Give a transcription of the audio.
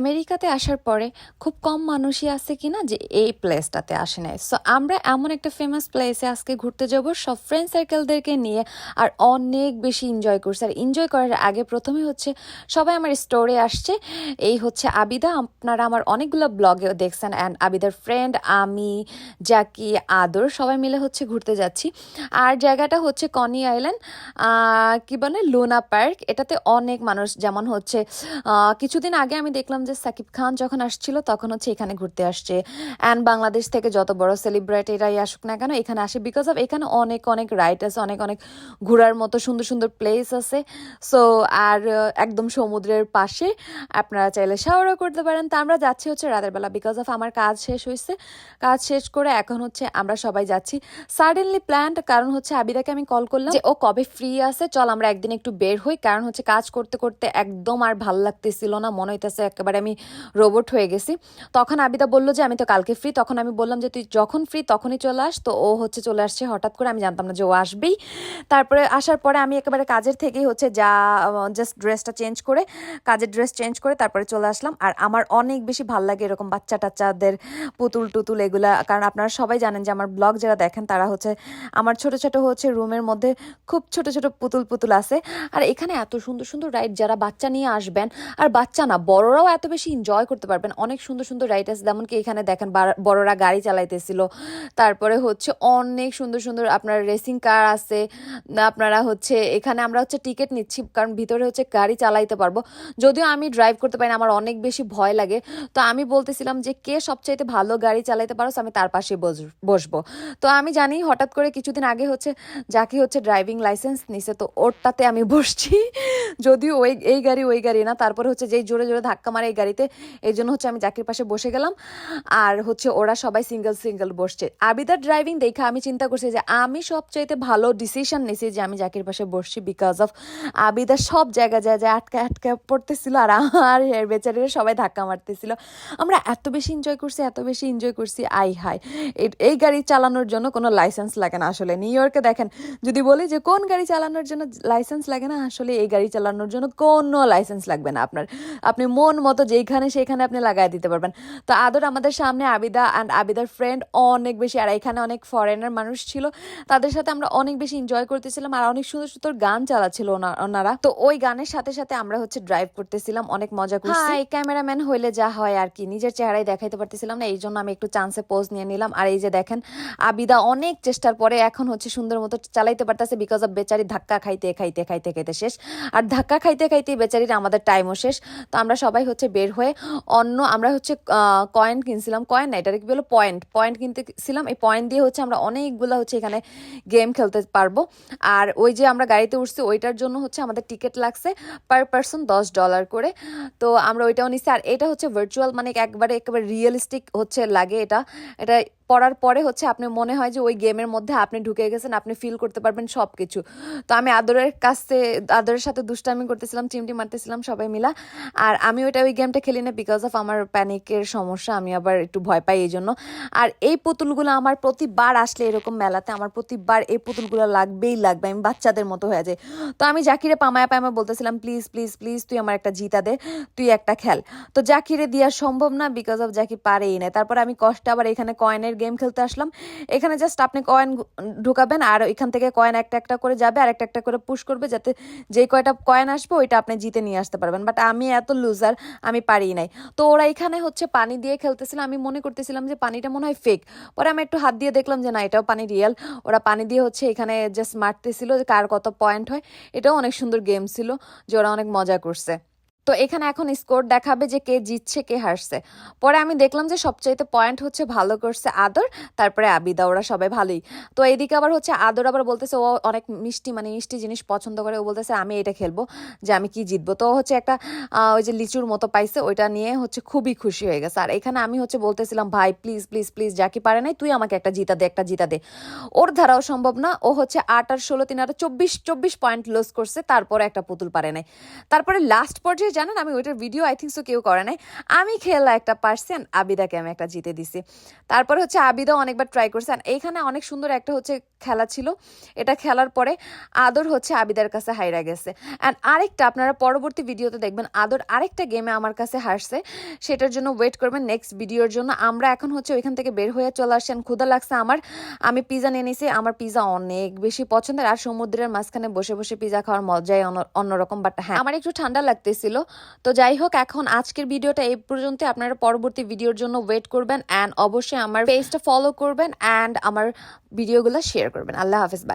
আমেরিকাতে আসার পরে খুব কম মানুষই আছে কিনা যে এই প্লেসটাতে আসে নাই। সো আমরা এমন একটা ফেমাস প্লেসে আজকে ঘুরতে যাব, সব ফ্রেন্ড সার্কেলদেরকে নিয়ে আর অনেক বেশি এনজয় করছে। আর এনজয় করার আগে প্রথমে হচ্ছে সবাই আমার স্টোরে আসছে। এই হচ্ছে আবিদা, আপনারা আমার অনেকগুলো ব্লগেও দেখছেন। অ্যান্ড আবিদার ফ্রেন্ড আমি, জাকি, আদর, সবাই মিলে হচ্ছে ঘুরতে যাচ্ছি। আর জায়গাটা হচ্ছে কনি আইল্যান্ড কি বলে, লুনা পার্ক। এটাতে অনেক মানুষ, যেমন হচ্ছে কিছুদিন আগে আমি দেখলাম যে সাকিব খান যখন আসছিল, তখন হচ্ছে এখানে ঘুরতে আসছে। অ্যান্ড বাংলাদেশ থেকে যত বড় সেলিব্রিটিরাই আসুক না কেন, এখানে আসে বিকজ অফ এখানে অনেক অনেক রাইড আছে অনেক অনেক ঘোরার মতো সুন্দর সুন্দর প্লেস আছে। সো আর একদম সমুদ্রের পাশে আপনারা চাইলে শাওয়ারও করতে পারেন। তা আমরা যাচ্ছি হচ্ছে রাতের বেলা বিকজ অফ আমার কাজ শেষ হয়েছে। কাজ শেষ করে এখন হচ্ছে আমরা সবাই যাচ্ছি। সাডেনলি প্ল্যান্ড কারণ হচ্ছে আবিদাকে আমি কল করলাম যে, ও কবে ফ্রি আছে? চল আমরা একদিন একটু বের হই। কারণ হচ্ছে কাজ করতে করতে একদম আর ভালো লাগতেছিল না, মনে হইতেছে একেবারে আমি রোবট হয়ে গেছি। তখন আবিদা বলল যে, আমি তো কালকে ফ্রি তখন আমি বললাম যে, তুই যখন ফ্রি তখনই চলে আস। তো ও হচ্ছে চলে আসছে হঠাৎ করে। আমি জানতাম না যে ও আসবেই। তারপরে আসার পরে আমি একেবারে কাজের থেকেই হচ্ছে যা জাস্ট ড্রেসটা চেঞ্জ করে, কাজের ড্রেস চেঞ্জ করে তারপরে চলে আসলাম। আর আমার অনেক বেশি ভালো লাগে এরকম বাচ্চা টাচ্চাদের পুতুল টুতুল এগুলা। কারণ আপনারা সবাই জানেন যে, আমার ব্লগ যারা দেখেন তারা হচ্ছে, আমার ছোট ছোট হচ্ছে রুমের মধ্যে খুব ছোট ছোট পুতুল পুতুল আছে। আর এখানে এত সুন্দর সুন্দর রাইড যারা বাচ্চা নিয়ে আসবেন, আর বাচ্চা না, বড়রাও এত বেশি এনজয় করতে পারবেন। অনেক সুন্দর সুন্দর রাইড আছে যেমন কি এখানে দেখেন বড়রা গাড়ি চালাইতেছিল। তারপরে হচ্ছে অনেক সুন্দর সুন্দর আপনার রেসিং কার আছে। আপনারা হচ্ছে এখানে আমরা হচ্ছে টিকিট নিচ্ছি, কারণ ভিতরে হচ্ছে গাড়ি চালাইতে পারব। যদিও আমি ড্রাইভ করতে পারি না, আমার অনেক বেশি ভয় লাগে। তো আমি বলতেছিলাম যে, কে সবচাইতে ভালো গাড়ি চালাইতে পারো আমি তার পাশে বস- বসবো। তো আমি জানি হঠাৎ করে কিছুদিন আগে হচ্ছে যাকে হচ্ছে ড্রাইভিং লাইসেন্স নিছে, তো ওরটাতে আমি বসছি। যদিও ওই, এই গাড়ি, ওই গাড়ি না, তারপরে হচ্ছে যেই জোরে জোরে ধাক্কা মারে এই গাড়িতে। এই জন্য হচ্ছে আমি জাকির পাশে বসে গেলাম। আর হচ্ছে ওরা সবাই সিঙ্গেল সিঙ্গেল বসছে। আবিদার ড্রাইভিং দেখে আমি চিন্তা করছি যে আমি সবচাইতে ভালো ডিসিশন নিছি যে আমি জাকির পাশে বসছি বিকজ অফ আবিদা সব জায়গায় যায় যায় আটকা আটকা পড়তেছিল আর আমার বেচারিরা সবাই ধাক্কা মারতেছিল। আমরা এত বেশি এনজয় করছি, এত বেশি এনজয় করছি, আই হাই এই গাড়ি চালানোর জন্য কোনো লাইসেন্স লাগে না আসলে। নিউ ইয়র্কে দেখেন, যদি বলি যে কোন গাড়ি চালানোর জন্য লাইসেন্স লাগে না, আসলে এই গাড়ি চালানোর জন্য কোনো লাইসেন্স লাগবে না আপনার। আপনি মন মতো যেখানে সেখানে আপনি লাগাই দিতে পারবেন। তো আদর আমাদের সামনে আবিদা অ্যান্ড আবিদার ফ্রেন্ড অনেক বেশি, আর এখানে অনেক ফরেনার মানুষ ছিল। তাদের সাথে আমরা অনেক বেশি এনজয় করতেছিলাম আর অনেক সুন্দর সুন্দর গান চালাচ্ছিল ওনারা। তো ওই গানের সাথে সাথে আমরা হচ্ছে ড্রাইভ করতেছিলাম, অনেক মজা করছি। এই ক্যামেরাম্যান হইলে যা হয় আর কি। নিজের চেহারাই দেখাইতে পারতেছিলাম না, এই জন্য আমি একটু চান্সে পোজ নিয়ে নিলাম। আর এই যে দেখেন, আবিদা অনেক চেষ্টার পরে এখন হচ্ছে সুন্দর মতো চালাইতে পারতেছে বিকজ অফ বেচারি ধাক্কা খাইতে খাইতে খাইতে খাইতে শেষ। আর ধাক্কা খাইতে খাইতে বেচারির আমাদের টাইমও শেষ। তো আমরা সবাই হচ্ছে বের হয়ে অন্য আমরা হচ্ছে কয়েন কিনছিলাম। কয়েন না এটা কি বলো পয়েন্ট পয়েন্ট কিনতেছিলাম এই পয়েন্ট দিয়ে হচ্ছে আমরা অনেকগুলো হচ্ছে এখানে গেম খেলতে পারব। আর ওই যে আমরা গাড়িতে উঠছি, ওইটার জন্য হচ্ছে আমাদের টিকিট লাগছে পার পারসন দশ ডলার করে। তো আমরা ওইটাও নিচ্ছি। আর এটা হচ্ছে ভার্চুয়াল মানে একবারে, একেবারে রিয়েলিস্টিক হচ্ছে লাগে এটা। এটা পড়ার পরে হচ্ছে আপনি মনে হয় যে ওই গেমের মধ্যে আপনি ঢুকে গেছেন, আপনি ফিল করতে পারবেন সব কিছু তো আমি আদরের কাছে, আদরের সাথে দুষ্টামি করতেছিলাম, চিমটি মারতেছিলাম সবাই মিলা। আর আমি ওইটা ওই গেমটা খেলি না বিকজ অফ আমার প্যানিকের সমস্যা, আমি আবার একটু ভয় পাই এই জন্য আর এই পুতুলগুলো আমার প্রতিবার আসলে এরকম মেলাতে, আমার প্রতিবার এই পুতুলগুলো লাগবেই লাগবে, আমি বাচ্চাদের মতো হয়ে যায় তো আমি জাকিরে পামায় পামায় বলতেছিলাম প্লিজ প্লিজ প্লিজ তুই আমার একটা জিতা দে, তুই একটা খেল। তো জাকিরে দেওয়া সম্ভব না বিকজ অফ জাকি পারেই না তারপর আমি কষ্টে আবার এখানে কয়েনের গেম খেলতে আসলাম। এখানে জাস্ট আপনি কয়েন ঢুকাবেন আর এখান থেকে কয়েন একটা একটা করে যাবে আর একটা একটা করে পুশ করবে যাতে যে কয়টা কয়েন আসবে ওইটা আপনি জিতে নিয়ে আসতে পারবেন। বাট আমি এত লুজার আমি পারি নাই। তো ওরা এখানে হচ্ছে পানি দিয়ে খেলতেছিল। আমি মনে করতেছিলাম যে পানিটা মনে হয় ফেক পরে আমি একটু হাত দিয়ে দেখলাম যে না, এটাও পানি রিয়েল ওরা পানি দিয়ে হচ্ছে এখানে জাস্ট মারতেছিল কার কত পয়েন্ট হয়। এটাও অনেক সুন্দর গেম ছিল, যে ওরা অনেক মজা করছে। তো এখানে এখন স্কোর দেখাবে যে কে জিতছে, কে হারছে। পরে আমি দেখলাম যে সবচাইতে পয়েন্ট হচ্ছে ভালো করছে আদর, তারপরে আবিদা, ওরা সবাই ভালোই। তো এইদিকে আবার হচ্ছে আদর আবার বলতেছে, ও অনেক মিষ্টি মানে মিষ্টি জিনিস পছন্দ করে। ও বলতেছে, আমি এটা খেলব, যে আমি কি জিতবো? তো হচ্ছে একটা ওই যে লিচুর মতো পাইছে, ওইটা নিয়ে হচ্ছে খুবই খুশি হয়ে গেছে। আর এখানে আমি হচ্ছে বলতেছিলাম, ভাই প্লিজ প্লিজ প্লিজ যাকে পারে নাই, তুই আমাকে একটা জিতা দে, একটা জিতা দে। ওর ধারাও সম্ভব না, ও হচ্ছে আট আর ষোলো, তিন আর চব্বিশ চব্বিশ পয়েন্ট লস করছে, তারপরে একটা পুতুল পারে নাই। তারপরে লাস্ট পর্যায়ে জানেন, আমি ওইটার ভিডিও আই থিঙ্ক সো কেউ করে নাই। আমি খেলা একটা পার্সেন আবিদাকে আমি একটা জিতে দিছি। তারপরে হচ্ছে আবিদা অনেকবার ট্রাই করছে। আর এইখানে অনেক সুন্দর একটা হচ্ছে খেলা ছিল। এটা খেলার পরে আদর হচ্ছে আবিদার কাছে হাইরা গেছে। অ্যান্ড আরেকটা, আপনারা পরবর্তী ভিডিওতে দেখবেন, আদর আরেকটা গেমে আমার কাছে হারছে। সেটার জন্য ওয়েট করবেন নেক্সট ভিডিওর জন্য। আমরা এখন হচ্ছে ওইখান থেকে বের হয়ে চলে আসছেন ক্ষুদা লাগছে আমার। আমি পিজা নিয়ে নিয়েছি আমার পিজা অনেক বেশি পছন্দের। আর সমুদ্রের মাঝখানে বসে বসে পিজা খাওয়ার মজাই অন্য- অন্যরকম। বাট হ্যাঁ আমার একটু ঠান্ডা লাগতেছিল। তো যাই হোক, এখন আজকের ভিডিওটা এই পর্যন্ত আপনারা পরবর্তী ভিডিওর জন্য ওয়েট করবেন অ্যান্ড অবশ্যই আমার পেজটা ফলো করবেন অ্যান্ড আমার ভিডিওগুলো শেয়ার করবেন। আল্লাহ হাফিজ বাই